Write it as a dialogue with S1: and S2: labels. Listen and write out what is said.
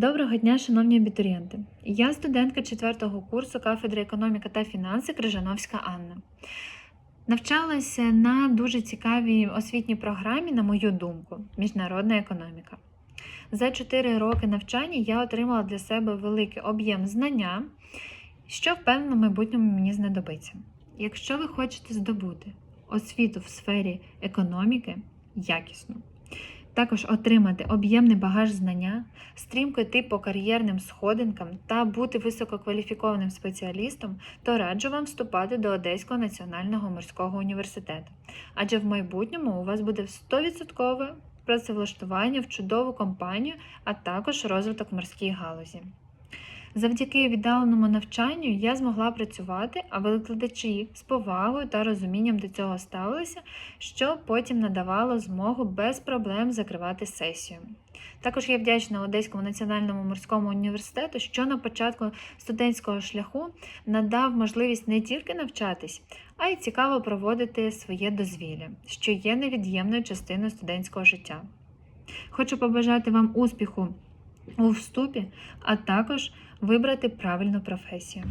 S1: Доброго дня, шановні абітурієнти. Я студентка 4 курсу кафедри економіка та фінанси Крижановська Анна. Навчалася на дуже цікавій освітній програмі, на мою думку, міжнародна економіка. За 4 роки навчання я отримала для себе великий об'єм знання, що в майбутньому мені знадобиться. Якщо ви хочете здобути освіту в сфері економіки якісну, також отримати об'ємний багаж знання, стрімко йти по кар'єрним сходинкам та бути висококваліфікованим спеціалістом, то раджу вам вступати до Одеського національного морського університету. Адже в майбутньому у вас буде 100% працевлаштування в чудову компанію, а також розвиток морській галузі. Завдяки віддаленому навчанню я змогла працювати, а викладачі з повагою та розумінням до цього ставилися, що потім надавало змогу без проблем закривати сесію. Також я вдячна Одеському національному морському університету, що на початку студентського шляху надав можливість не тільки навчатись, а й цікаво проводити своє дозвілля, що є невід'ємною частиною студентського життя. Хочу побажати вам успіху у вступі, а також вибрати правильну професію.